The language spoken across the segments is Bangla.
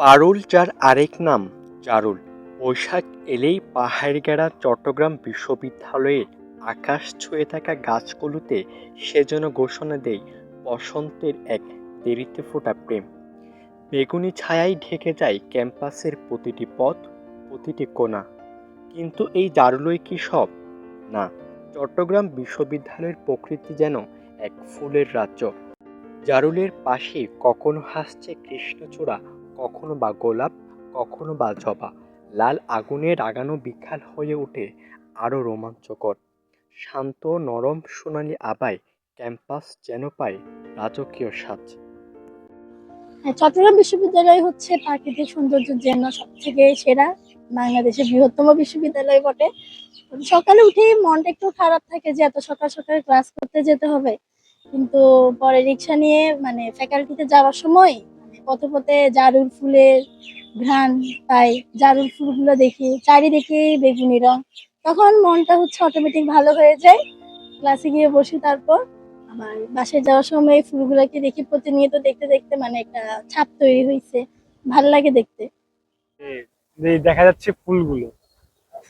পারুল যার আরেক নাম, চারুল। বৈশাখ এলেই পাহাড়গেরা চট্টগ্রাম বিশ্ববিদ্যালয়ের আকাশ ছুঁয়ে থাকা গাছগুলোতে সে যেন ঘোষণা দেয়, বসন্তের এক দেরিতে ফোটা প্রেম। বেগুনি ছায়ায় ঢেকে যায় ক্যাম্পাসের প্রতিটি পথ, প্রতিটি কোণা। কিন্তু এই জারুলই কি সব? না, চট্টগ্রাম বিশ্ববিদ্যালয়ের প্রকৃতি যেন এক ফুলের রাজ্য। জারুলের পাশে কখনো হাসছে কৃষ্ণচূড়া কখনো বা গোলাপ কখনো বা জবা। লাল আগুনে রাগানো বিখাল হয়ে ওঠে আরও রোমাঞ্চকর। শান্ত নরম সোনালি আবায় ক্যাম্পাস যেন পায় রাজকীয় সাজ। হ্যাঁ, চট্টগ্রাম বিশ্ববিদ্যালয় হচ্ছে প্রাকৃতিক সৌন্দর্যের জন্য সব থেকে সেরা। বাংলাদেশের বৃহত্তম বিশ্ববিদ্যালয় বটে। সকালে উঠেই মনটা একটু খারাপ থাকে যে এত সকাল সকাল ক্লাস করতে যেতে হবে। কিন্তু পরে রিক্সা নিয়ে মানে ফ্যাকাল্টিতে যাওয়ার সময় পথে পথে জারুল ফুলের ঘ্রাণ পাই। জারুল ফুলগুলো দেখি, চারিদিকে বেগুনি রং। তখন মনটা হচ্ছে অটোমেটিক ভালো হয়ে যায়। ক্লাসে গিয়ে বসি তারপর আমার বাসায় যাওয়ার সময় ফুলগুলোকে দেখি প্রতিনিয়ত দেখতে দেখতে মানে একটা ছাপ তৈরি হয়েছে ভালো লাগে দেখতে। দেখা যাচ্ছে ফুলগুলো।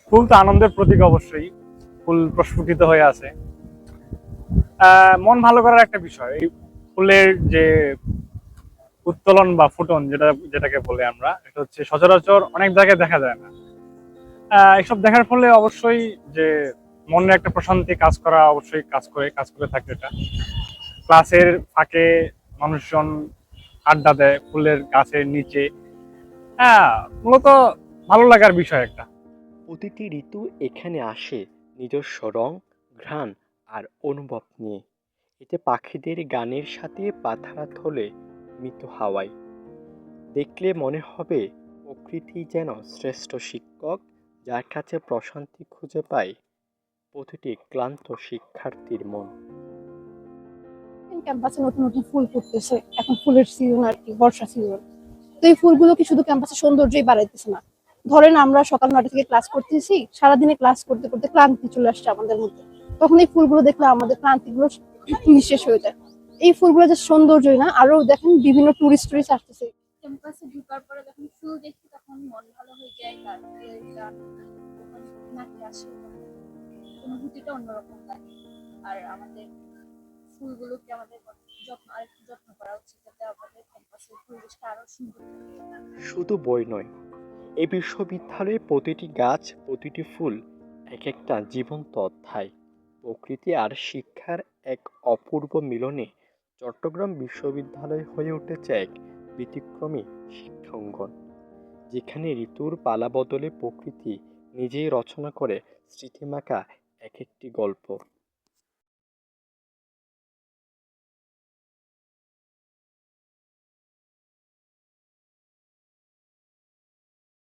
ফুল তো আনন্দের প্রতীক অবশ্যই। ফুল প্রস্ফুটিত হয়ে আছে। মন ভালো করার একটা বিষয়। এই ফুলের যে উত্তোলন বা ফুটন যেটা, যেটাকে বলে আমরা, এটা হচ্ছে সচরাচর অনেক জায়গায় দেখা যায় না। এসব দেখার ফলে অবশ্যই যে মনে একটা প্রশান্তি কাজ করা অবশ্যই কাজ করে কাজ করে থাকে এটা। ক্লাসের ফাঁকে মানুষজন আড্ডা দেয়, ফুলের গাছের নিচে। হ্যাঁ মূলত ভালো লাগার বিষয় একটা। প্রতিটি ঋতু এখানে আসে নিজস্ব রং, ঘ্রাণ আর অনুভব নিয়ে। এতে পাখিদের গানের সাথে পাথারা থলে মৃত হাওয়ায় দেখলে মনে হবে প্রকৃতি যেন শ্রেষ্ঠ শিক্ষক, যার কাছে প্রশান্তি খুঁজে পায় প্রতিটি ক্লান্ত শিক্ষার্থীর মন। ক্যাম্পাসে নতুন নতুন ফুল ফুটতেছে। এখন ফুলের সিজন আর কি, বর্ষা সিজন তো এই ফুলগুলো কি শুধু ক্যাম্পাসের সৌন্দর্যই বাড়াইতেছে না? ধরেন আমরা সকাল নটা থেকে ক্লাস করতেছি, সারাদিনে ক্লাস করতে করতে ক্লান্তি চলে আসছে আমাদের মধ্যে। তখন এই ফুলগুলো দেখলে আমাদের ক্লান্তিগুলো নিঃশেষ হয়ে যায়। এই ফুলগুলো যে সৌন্দর্যই না আরও দেখেন বিভিন্ন টুরিস্ট টুরিস্ট আসতেছে। ক্যাম্পাসে ঢোকার পরে যখন ফুল দেখি তখন মন ভালো হয়ে যায় গান নাকি আসে অনুভূতিটা অন্যরকম লাগে। আর আমাদের ফুলগুলোকে আমাদের যত্ন আরেকটু যত্ন করা উচিত যাতে আমাদের ক্যাম্পাসের পরিবেশটা আরও সুন্দর শুধু বই নয় এই বিশ্ববিদ্যালয়ে প্রতিটি গাছ প্রতিটি ফুল এক একটা জীবন্ত অধ্যায়। প্রকৃতি আর শিক্ষার এক অপূর্ব মিলনে চট্টগ্রাম বিশ্ববিদ্যালয় হয়ে উঠেছে এক ব্যতিক্রমী শিক্ষাঙ্গন যেখানে ঋতুর পালা বদলে প্রকৃতি নিজেই রচনা করে স্মৃতিমাখা এক একটি গল্প।